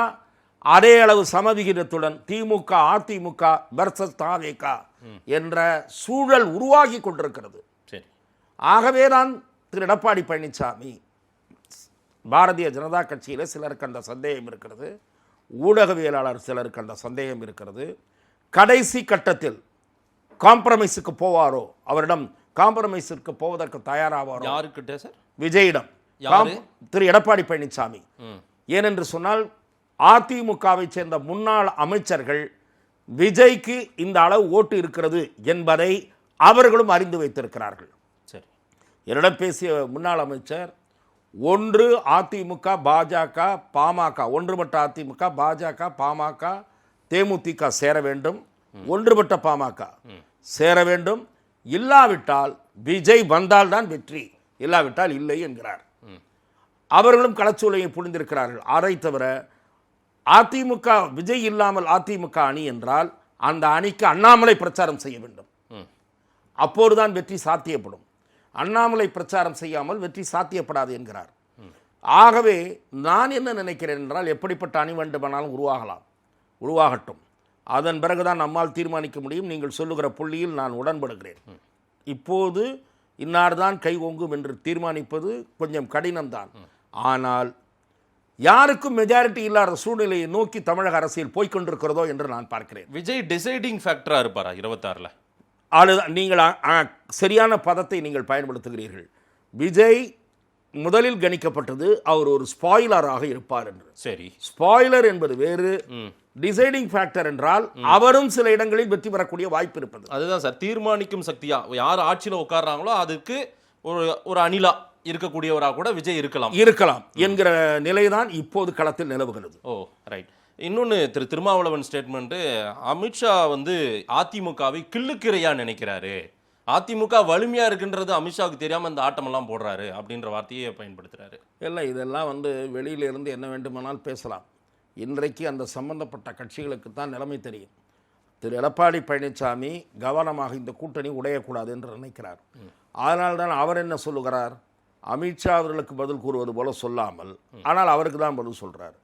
[SPEAKER 4] அதே அளவு சமவிகிதத்துடன் திமுக அதிமுக வர்சஸ் தாவேக என்ற சூழல் உருவாகி கொண்டிருக்கிறது.
[SPEAKER 3] சரி.
[SPEAKER 4] ஆகவே தான் திரு எடப்பாடி பழனிசாமி பாரதிய ஜனதா கட்சியில் சிலருக்கு அந்த சந்தேகம் இருக்கிறது ஊடகவியலாளர் சிலருக்கு அந்த சந்தேகம் இருக்கிறது. கடைசி கட்டத்தில் காம்ப்ரமைஸுக்கு போவாரோ? அவரிடம் காம்ப்ரமைஸுக்கு போவதற்கு தயாராவாரோ?
[SPEAKER 3] யாருக்கிட்ட சார்?
[SPEAKER 4] விஜயிடம். திரு எடப்பாடி பழனிசாமி ஏனென்று சொன்னால் அதிமுகவை சேர்ந்த முன்னாள் அமைச்சர்கள் விஜய்க்கு இந்த அளவு ஓட்டு இருக்கிறது என்பதை அவர்களும் அறிந்து வைத்திருக்கிறார்கள்.
[SPEAKER 3] சரி.
[SPEAKER 4] என்னிடம் பேசிய முன்னாள் அமைச்சர் ஒன்று அதிமுக பாஜக பாமக ஒன்றுபட்ட அதிமுக பாஜக பாமக தேமுதிக சேர வேண்டும். ஒன்றுபட்ட பாமக சேர வேண்டும். இல்லாவிட்டால் விஜய் வந்தால்தான் வெற்றி. இல்லாவிட்டால் இல்லை என்கிறார். அவர்களும் களச்சூலையை புரிந்திருக்கிறார்கள். அதை தவிர அதிமுக விஜய் இல்லாமல் அதிமுக அணி என்றால் அந்த அணிக்கு அண்ணாமலை பிரச்சாரம் செய்ய வேண்டும். அப்போதுதான் வெற்றி சாத்தியப்படும். அண்ணாமலை பிரச்சாரம் செய்யாமல் வெற்றி சாத்தியப்படாது என்கிறார். ஆகவே நான் என்ன நினைக்கிறேன் என்றால் எப்படிப்பட்ட அணி வேண்டுமானாலும் உருவாகலாம். உருவாகட்டும். அதன் பிறகுதான் நம்மால் தீர்மானிக்க முடியும். நீங்கள் சொல்லுகிற புள்ளியில் நான் உடன்படுகிறேன். இப்போது இன்னார்தான் கை ஓங்கும் என்று தீர்மானிப்பது கொஞ்சம் கடினம்தான். ஆனால் யாருக்கும் மெஜாரிட்டி இல்லாத சூழ்நிலையை நோக்கி தமிழக அரசியல் போய்க்கொண்டிருக்கிறதோ என்று நான் பார்க்கிறேன்.
[SPEAKER 3] விஜய் டிசைடிங் ஃபேக்டரா இருப்பாரா இருபத்தாறுல?
[SPEAKER 4] அதுதான் நீங்கள் சரியான பதத்தை நீங்கள் பயன்படுத்துகிறீர்கள். விஜய் முதலில் கணிக்கப்பட்டது அவர் ஒரு ஸ்பாயிலராக இருப்பார் என்று.
[SPEAKER 3] சரி.
[SPEAKER 4] ஸ்பாயிலர் என்பது வேறு. டிசைடிங் ஃபேக்டர் என்றால் அவரும் சில இடங்களில் வெற்றி பெறக்கூடிய வாய்ப்பு இருப்பது.
[SPEAKER 3] அதுதான் சார் தீர்மானிக்கும் சக்தியா? யார் ஆட்சியில உட்கார்றாங்களோ அதுக்கு ஒரு ஒரு அணிலா. இருக்கக்கூடியவரா கூட விஜய் இருக்கலாம்.
[SPEAKER 4] இருக்கலாம் என்கிற நிலைதான் இப்போது களத்தில் நிலவுகிறது.
[SPEAKER 3] ஓ ரைட் இன்னொன்று திரு திருமாவளவன் ஸ்டேட்மெண்ட்டு அமித்ஷா வந்து அதிமுகவை கிள்ளுக்கிறையா நினைக்கிறாரு. அதிமுக வலிமையா இருக்குன்றது அமித்ஷாவுக்கு தெரியாம இந்த ஆட்டமெல்லாம் போடுறாரு அப்படின்ற வார்த்தையை பயன்படுத்துறாரு.
[SPEAKER 4] இல்லை இதெல்லாம் வந்து வெளியிலிருந்து என்ன வேண்டுமானால் பேசலாம். இன்றைக்கு அந்த சம்பந்தப்பட்ட கட்சிகளுக்கு தான் நிலைமை தெரியும். திரு எடப்பாடி பழனிசாமி கவனமாக இந்த கூட்டணி உடையக்கூடாது என்று நினைக்கிறார். அதனால்தான் அவர் என்ன சொல்லுகிறார்? அமித்ஷா அவர்களுக்கு பதில் கூறுவது போல சொல்லாமல் ஆனால் அவருக்கு தான் பதில் சொல்றார்.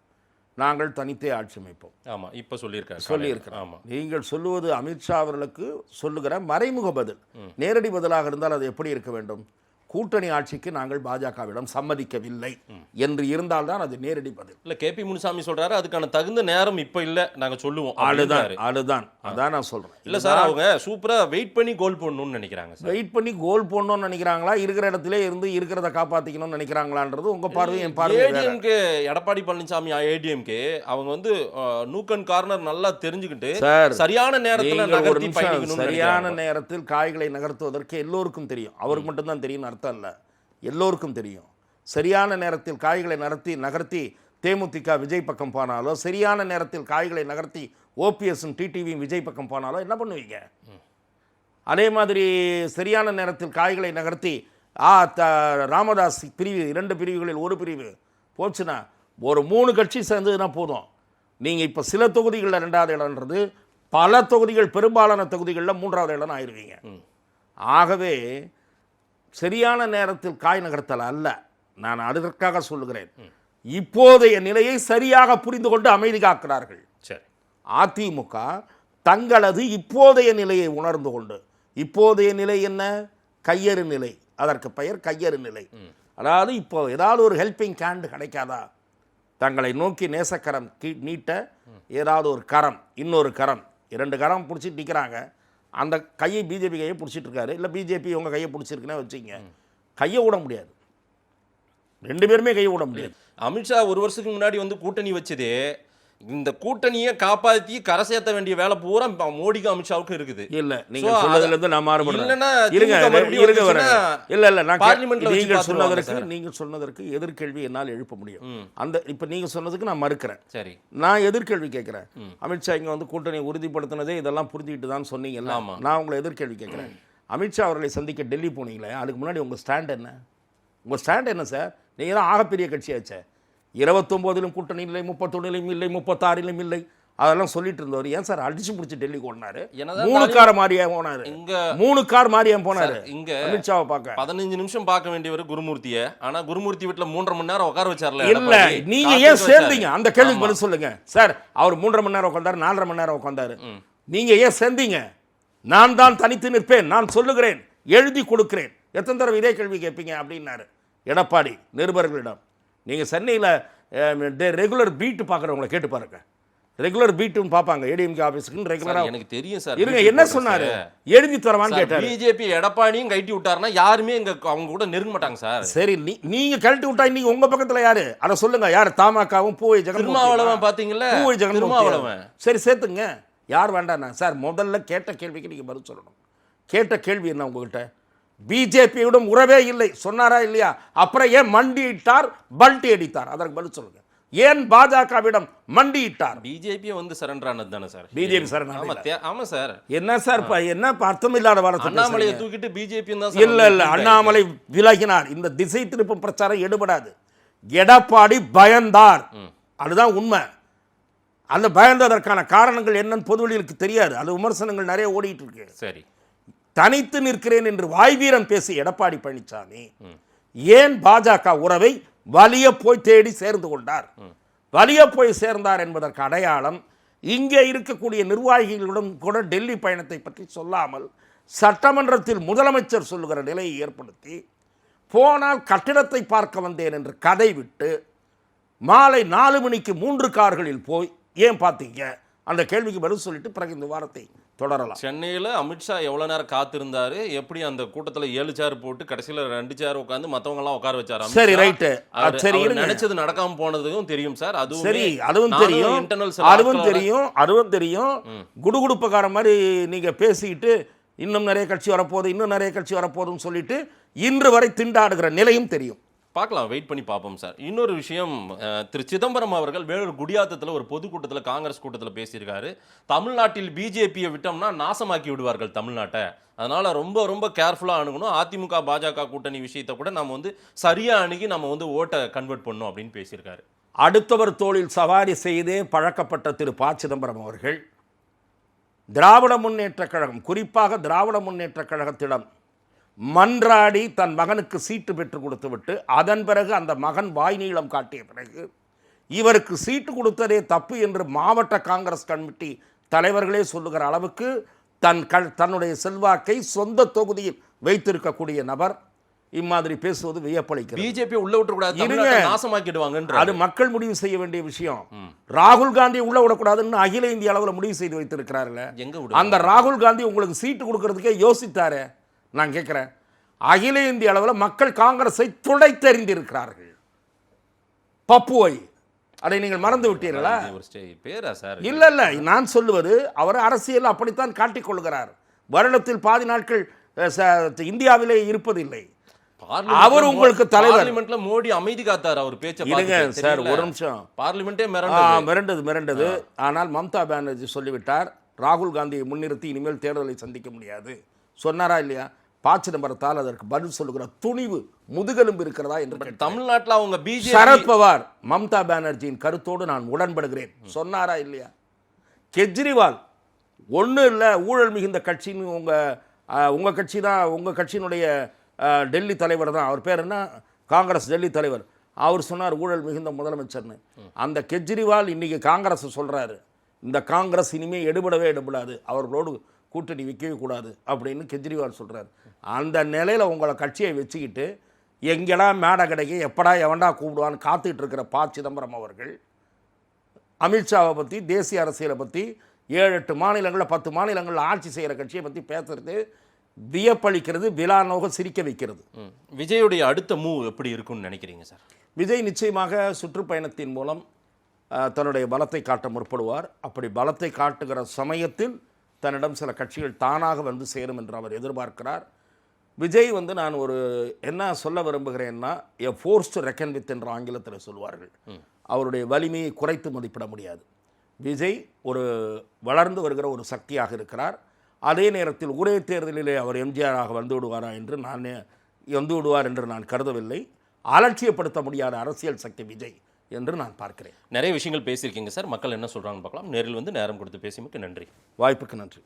[SPEAKER 4] நாங்கள் தனித்தே ஆட்சி அமைப்போம்.
[SPEAKER 3] ஆமா இப்ப சொல்லியிருக்காரு.
[SPEAKER 4] சொல்லியிருக்கிறார்.
[SPEAKER 3] ஆமா.
[SPEAKER 4] நீங்கள் சொல்லுவது அமித்ஷா அவர்களுக்கு சொல்லுகிற மறைமுக பதில். நேரடி பதிலாக இருந்தால் அது எப்படி இருக்க வேண்டும்? கூட்டணி ஆட்சிக்கு நாங்கள் பாஜகவிடம் சம்மதிக்கவில்லை. என்று இருந்தால்தான் அது நேரடி பதில்.
[SPEAKER 3] இல்ல கேபி முனுசாமி சொல்றாரு அதுக்கான தகுந்த நேரம் இப்ப இல்ல நாங்க சொல்லுவோம் அப்படின்றாரு.
[SPEAKER 4] அதுதான் அதான் நான் சொல்றேன்.
[SPEAKER 3] இல்ல சார் அவங்க சூப்பரா வெயிட் பண்ணி கோல் போடணும்னு நினைக்கிறாங்க
[SPEAKER 4] வெயிட் பண்ணி கோல் போடணும்னு நினைக்கிறாங்களா? இருக்கிற இடத்துல இருந்து இருக்கிறத காப்பாத்திக்கணும்னு நினைக்கிறாங்களான்றது உங்க பார்வை என் பார்வை.
[SPEAKER 3] ஏடிஎம்கே எடப்பாடி பழனிசாமி ஏடிஎம்கே அவங்க வந்து நூக்கன் கார்னர் நல்லா தெரிஞ்சுக்கிட்டு
[SPEAKER 4] சார்
[SPEAKER 3] சரியான நேரத்துல
[SPEAKER 4] சரியான. நேரத்தில் காய்களை நகர்த்துவதற்கு எல்லோருக்கும் தெரியும். அவருக்கு மட்டும்தான் தெரியும் அர்த்தம் இல்லை எல்லோருக்கும் தெரியும். சரியான நேரத்தில் காய்களை நடத்தி நகர்த்தி தேமுதிக விஜய் பக்கம் போனாலோ சரியான நேரத்தில் காய்களை நகர்த்தி ஓபிஎஸும் டிடிவியும் விஜய் பக்கம் போனாலோ என்ன பண்ணுவீங்க? அதே மாதிரி சரியான நேரத்தில் காய்களை நகர்த்தி ஆ த ராமதாஸ் பிரிவு இரண்டு பிரிவுகளில் ஒரு பிரிவு போச்சுன்னா ஒரு மூணு கட்சி சேர்ந்ததுன்னா போதும். நீங்கள் இப்போ சில தொகுதிகளில் ரெண்டாவது இடம்ன்றது பல தொகுதிகள் பெரும்பாலான தொகுதிகளில் மூன்றாவது இடம் ஆயிருவீங்க. ஆகவே சரியான நேரத்தில் காய் நகர்த்தல் அல்ல. நான் அதற்காக சொல்லுகிறேன். இப்போதைய நிலையை சரியாக புரிந்து கொண்டு அமைதி காக்கிறார்கள்
[SPEAKER 3] சரி.
[SPEAKER 4] அதிமுக தங்களது இப்போதைய நிலையை உணர்ந்து கொண்டு இப்போதைய நிலை என்ன? கையறு நிலை. அதற்கு பெயர் கையறு நிலை. அதாவது இப்போ ஏதாவது ஒரு ஹெல்பிங் ஹேண்ட் கிடைக்காதா? தங்களை நோக்கி நேசக்கரம் கீ நீட்ட ஏதாவது ஒரு கரம் இன்னொரு கரம் இரண்டு கரம் பிடிச்சிட்டு நிற்கிறாங்க அந்த கையை பிஜேபி கையை பிடிச்சிட்டு இருக்காரு இல்லை பிஜேபி உங்கள் கையை பிடிச்சிருக்குன்னு வச்சுங்க கையை விட முடியாது. ரெண்டு பேருமே கையை விட முடியாது.
[SPEAKER 3] அமித்ஷா ஒரு வருஷத்துக்கு முன்னாடி வந்து கூட்டணி வச்சதே இந்த கூட்டணியை காப்பாத்தி கரை சேர்த்த வேண்டிய வேலை பூரா இப்ப மோடிக்கும் அமித்ஷாவுக்கும் இருக்குது.
[SPEAKER 4] இல்ல நீங்க சொன்னதுல இருந்து நான் இல்ல இல்ல நான் கே-
[SPEAKER 3] பார்லிமெண்ட்ல வச்சு
[SPEAKER 4] நீங்கள்
[SPEAKER 3] பார்த்துருவாங்க
[SPEAKER 4] சொன்னதற்கு. நீங்க சொன்னதற்கு எதிர்கேள்வி என்னால் எழுப்ப முடியும். அந்த இப்ப நீங்க சொன்னதுக்கு நான் மறுக்கிறேன்.
[SPEAKER 3] சரி.
[SPEAKER 4] நான் எதிர்கேள்வி கேட்கிறேன். அமித்ஷா இங்க வந்து கூட்டணி உறுதிப்படுத்தினதே இதெல்லாம் புரிஞ்சுக்கிட்டு தான் சொன்னீங்கல்ல
[SPEAKER 3] ஆமா.
[SPEAKER 4] நான் உங்களை எதிர்கேள்வி கேட்கிறேன். அமித்ஷா அவர்களை சந்திக்க டெல்லி போனீங்களே அதுக்கு முன்னாடி உங்க ஸ்டாண்ட் என்ன? உங்க ஸ்டாண்ட் என்ன சார்? நீங்க தான் ஆகப்பெரிய கட்சியாச்சே. இருபத்தொம்போதிலும் கூட்டணி இல்லை முப்பத்தொன்னிலும் இல்லை முப்பத்தாறிலும் இல்லை. அதெல்லாம் சொல்லிட்டு இருந்தவர். ஏன் சார் அடிச்சு பிடிச்சி டெல்லி கொண்டாரு
[SPEAKER 3] என்னதான்
[SPEAKER 4] மூணு கார் மாறியா போனாரு?
[SPEAKER 3] இங்க
[SPEAKER 4] மூணு கார் மாறியா போனாரு?
[SPEAKER 3] இங்க
[SPEAKER 4] அமித்ஷாவை பார்க்க.
[SPEAKER 3] பதினஞ்சு நிமிஷம் பார்க்க வேண்டியவர் குருமூர்த்திய. ஆனா குருமூர்த்தி வீட்டுல மூன்றரை மணி நேரம் உட்கார வச்சார்ல
[SPEAKER 4] இல்ல. நீங்க ஏன். சேர்ந்தீங்க? அந்த கேள்விக்கு. பதில் சொல்லுங்க. சார் அவர் மூன்றரை மணி நேரம் உட்காந்தாரு நாலரை மணி நேரம் உட்காந்தாரு நீங்க ஏன் சேர்ந்தீங்க? நான் தான் தனித்து நிற்பேன் நான் சொல்லுகிறேன் எழுதி கொடுக்கிறேன். எத்தனை தடவை இதே கேள்வி கேட்பீங்க அப்படின்னாரு. எடப்பாடி நிருபர்களிடம். நீங்க சென்னையில ரெகுலர் பீட் பார்க்குறவங்கள கேட்டு பாருங்க. ரெகுலர் பீட்டுன்னு பார்ப்பாங்க ஏடிஎம்கே ஆஃபீஸுக்குன்னு
[SPEAKER 3] சார்,
[SPEAKER 4] ரெகுலரா
[SPEAKER 3] எனக்கு தெரியும் சார்
[SPEAKER 4] இருங்க என்ன சொன்னாரு. எழுதி தரவான்னு கேட்டாரு.
[SPEAKER 3] பிஜேபி எடப்பாடியும் கைட்டி விட்டாருன்னா யாருமே இங்க அவங்க கூட நெருங்க மாட்டாங்க சார்.
[SPEAKER 4] சரி நீ நீங்க கழட்டி விட்டா இன்னைக்கு உங்க பக்கத்துல யாரு? அத சொல்லுங்க யாரு? தாமாக்காவும் பூவை
[SPEAKER 3] திருமாவளவன்
[SPEAKER 4] ஜெகன்
[SPEAKER 3] பாத்தீங்கல்ல?
[SPEAKER 4] பூவை ஜெகன்
[SPEAKER 3] திருமாவளவன்.
[SPEAKER 4] சரி சேர்த்துங்க. யார் வேண்டாண்ணா சார் முதல்ல கேட்ட கேள்விக்கு நீங்க பதில் சொல்லணும். கேட்ட கேள்வி என்ன உங்ககிட்ட? பிஜேபியுடன் உறவே இல்லை. சொன்னாரா இல்லையா? அப்புறம் ஏன் மண்டியிட்டார்? பல்ட்டி அடித்தார். அதற்கு பதில் சொல்லுங்க. ஏன் பாஜகவிடம் மண்டியிட்டார்?
[SPEAKER 3] பிஜேபி வந்து சரண்டர் ஆனது தானே சார்?
[SPEAKER 4] BJP surrender
[SPEAKER 3] ஆமா சார்.
[SPEAKER 4] என்ன சார் என்ன அர்த்தம் இல்லாத வார்த்தை
[SPEAKER 3] அண்ணாமலையை? தூக்கிட்டு பிஜேபி தான்
[SPEAKER 4] இல்ல இல்ல. அண்ணாமலை விலகினார். இந்த திசை திருப்பும் பிரச்சாரம் எடுபடாது. எடப்பாடி பயந்தார். அதுதான் உண்மை. அந்த பயந்ததற்கான காரணங்கள் என்னன்னு பொதுவெளியிலுக்கு தெரியாது. அது விமர்சனங்கள் நிறைய ஓடிட்டு இருக்கு.
[SPEAKER 3] சரி.
[SPEAKER 4] தனித்து நிற்கிறேன் என்று வாய்வீரன் பேசி எடப்பாடி பழனிசாமி ஏன் பாஜக உறவை வலிய போய் தேடி சேர்ந்து கொண்டார்? வலிய போய் சேர்ந்தார் என்பதற்கு அடையாளம் இங்கே இருக்கக்கூடிய நிர்வாகிகளுடன் கூட டெல்லி பயணத்தை பற்றி சொல்லாமல் சட்டமன்றத்தில் முதலமைச்சர் சொல்லுகிற நிலையை ஏற்படுத்தி போனால் கட்டிடத்தை பார்க்க வந்தேன் என்று கதை விட்டு மாலை நாலு மணிக்கு மூன்று கார்களில் போய் ஏன் பார்த்தீங்க? அந்த கேள்விக்கு பதில் சொல்லிட்டு பிறகு இந்த வாரத்தை தொடரலாம்.
[SPEAKER 3] சென்னையில் அமித்ஷா எவ்வளோ நேரம் காத்திருந்தாரு? எப்படி அந்த கூட்டத்தில் ஏழு சேர் போட்டு கடைசியில் ரெண்டு சேர் உட்காந்து மற்றவங்க எல்லாம் உட்கார வச்சாரு.
[SPEAKER 4] சரி.
[SPEAKER 3] அவரு-
[SPEAKER 4] சரி.
[SPEAKER 3] நினைச்சது நடக்காம போனதும் தெரியும் சார். அதுவும்
[SPEAKER 4] சரி அதுவும் தெரியும். அதுவும் தெரியும் அதுவும் தெரியும். குடுகுடுப்பக்கார மாதிரி நீங்க பேசிக்கிட்டு இன்னும் நிறைய கட்சி வரப்போகுது இன்னும் நிறைய கட்சி வரப்போகுதுன்னு சொல்லிட்டு இன்று வரை திண்டாடுகிற நிலையும் தெரியும்.
[SPEAKER 3] பார்க்கலாம் வெயிட் பண்ணி பார்ப்போம் சார் இன்னொரு விஷயம் திரு சிதம்பரம் அவர்கள் வேறொரு குடியாத்தத்தில் ஒரு பொதுக்கூட்டத்தில் காங்கிரஸ் கூட்டத்தில் பேசியிருக்காரு. தமிழ்நாட்டில் பிஜேபியை விட்டோம்னா நாசமாக்கி விடுவார்கள் தமிழ்நாட்டை. அதனால் ரொம்ப ரொம்ப கேர்ஃபுல்லாக அணுகணும். அதிமுக பாஜக கூட்டணி விஷயத்தை கூட நம்ம வந்து சரியாக அணுகி நம்ம வந்து ஓட்டை கன்வெர்ட் பண்ணணும் அப்படின்னு பேசியிருக்காரு.
[SPEAKER 4] அடுத்தவர் தோளில் சவாரி செய்தே பழக்கப்பட்ட திரு ப. சிதம்பரம் அவர்கள் திராவிட முன்னேற்றக் கழகம் குறிப்பாக திராவிட முன்னேற்றக் கழகத்திடம் மன்றாடி தன் மகனுக்கு சீட்டு பெற்று கொடுத்துவிட்டு அதன் பிறகு அந்த மகன் வாய் நீளம் காட்டிய பிறகு இவருக்கு சீட்டு கொடுத்ததே தப்பு என்று மாவட்ட காங்கிரஸ் கமிட்டி தலைவர்களே சொல்லுகிற அளவுக்கு தன் க தன்னுடைய செல்வாக்கை சொந்த தொகுதியில் வைத்திருக்கக்கூடிய நபர் இம்மாதிரி பேசுவது வியப்பளிக்கிறது.
[SPEAKER 3] பிஜேபி உள்ள. தமிழ்நாட்டை நாசமாக்கிடுவாங்கன்ற.
[SPEAKER 4] அது மக்கள் முடிவு செய்ய வேண்டிய விஷயம். ராகுல் காந்தி உள்ள விடக்கூடாதுன்னு அகில இந்திய அளவில் முடிவு செய்து வைத்திருக்கிறார்கள்.
[SPEAKER 3] எங்க?
[SPEAKER 4] அந்த ராகுல் காந்தி உங்களுக்கு சீட்டு கொடுக்கறதுக்கே யோசித்தாரே. நான் கேட்கிறேன். அகில இந்திய அளவில் மக்கள் காங்கிரஸை துடைத்தெறிந்திருக்கிறார்கள். பப்புவை. அதை நீங்கள் மறந்து விட்டீர்களா?
[SPEAKER 3] பேரா சார்?
[SPEAKER 4] இல்ல இல்ல. நான் சொல்லுவது அவர் அரசியல் அப்படித்தான் காட்டிக் கொள்கிறார். வருடத்தில் பாதி நாட்கள் இந்தியாவிலே இருப்பதில்லை. அவர் உங்களுக்கு தலைவர்.
[SPEAKER 3] மோடி அமைதி காத்தார் அவர் பேச்ச
[SPEAKER 4] இருங்க சார். ஒரு நிமிஷம்.
[SPEAKER 3] பார்லிமெண்டே மிரண்டது.
[SPEAKER 4] மிரண்டது ஆனால் மம்தா பானர்ஜி சொல்லிவிட்டார் ராகுல் காந்தியை முன்னிறுத்தி இனிமேல் தேர்தலை சந்திக்க முடியாது. சொன்னாரா இல்லையா? ப சிதம்பரத்தால் அதற்கு பதில் சொல்லுகிற துணிவு முதுகெலும்பு இருக்கிறதா என்று.
[SPEAKER 3] தமிழ்நாட்டுல அவங்க பிஜேபி
[SPEAKER 4] சரத்பவார் மம்தா பானர்ஜியின் கருத்தோடு நான் உடன்படுகிறேன். சொன்னாரா இல்லையா? கெஜ்ரிவால் ஒன்றும் இல்லை ஊழல் மிகுந்த கட்சின்னு உங்கள் உங்கள் கட்சி தான் உங்கள் கட்சியினுடைய டெல்லி தலைவர் தான். அவர் பேர் என்ன? காங்கிரஸ் டெல்லி தலைவர். அவர் சொன்னார் ஊழல் மிகுந்த முதலமைச்சர்னு. அந்த கெஜ்ரிவால் இன்னைக்கு காங்கிரஸ் சொல்கிறாரு இந்த காங்கிரஸ் இனிமேல் எடுபடவே எடுபடாது. அவர்களோடு கூட்டணி வைக்கவே கூடாது அப்படின்னு கெஜ்ரிவால் சொல்கிறார் அந்த நிலையில் உங்களை கட்சியை வச்சுக்கிட்டு எங்கடா மேடை கிடைக்க எப்படா எவன்டா கூப்பிடுவான்னு காத்துக்கிட்டு இருக்கிற ப. சிதம்பரம் அவர்கள் அமித்ஷாவை பற்றி தேசிய அரசியலை பற்றி ஏழு எட்டு மாநிலங்களில் பத்து மாநிலங்களில் ஆட்சி செய்கிற கட்சியை பற்றி பேசுறது வியப்பளிக்கிறது விழாநோக சிரிக்க வைக்கிறது.
[SPEAKER 3] விஜயுடைய அடுத்த மூவ் எப்படி இருக்கும்னு நினைக்கிறீங்க சார்?
[SPEAKER 4] விஜய் நிச்சயமாக சுற்றுப்பயணத்தின் மூலம் தன்னுடைய பலத்தை காட்ட முற்படுவார். அப்படி பலத்தை காட்டுகிற சமயத்தில் தன்னிடம் சில கட்சிகள் தானாக வந்து சேரும் என்று அவர் எதிர்பார்க்கிறார். விஜய் வந்து நான் ஒரு என்ன சொல்ல விரும்புகிறேன்னா a force to reckon with என்ற ஆங்கிலத்தில் சொல்வார்கள். அவருடைய வலிமையை குறைத்து மதிப்பிட முடியாது. விஜய் ஒரு வளர்ந்து வருகிற ஒரு சக்தியாக இருக்கிறார். அதே நேரத்தில் ஒரே தேர்தலிலே அவர் எம்ஜிஆராக வந்து விடுவாரா என்று நான் வந்து விடுவார் என்று நான் கருதவில்லை. அலட்சியப்படுத்த முடியாத அரசியல் சக்தி விஜய். என்று நான் பார்க்கிறேன்.
[SPEAKER 3] நிறைய விஷயங்கள் பேசியிருக்கீங்க சார். மக்கள் என்ன சொல்றாங்கன்னு பார்க்கலாம். நேரில் வந்து நேரம் கொடுத்து பேசியமைக்கு நன்றி.
[SPEAKER 4] வாய்ப்புக்கு நன்றி.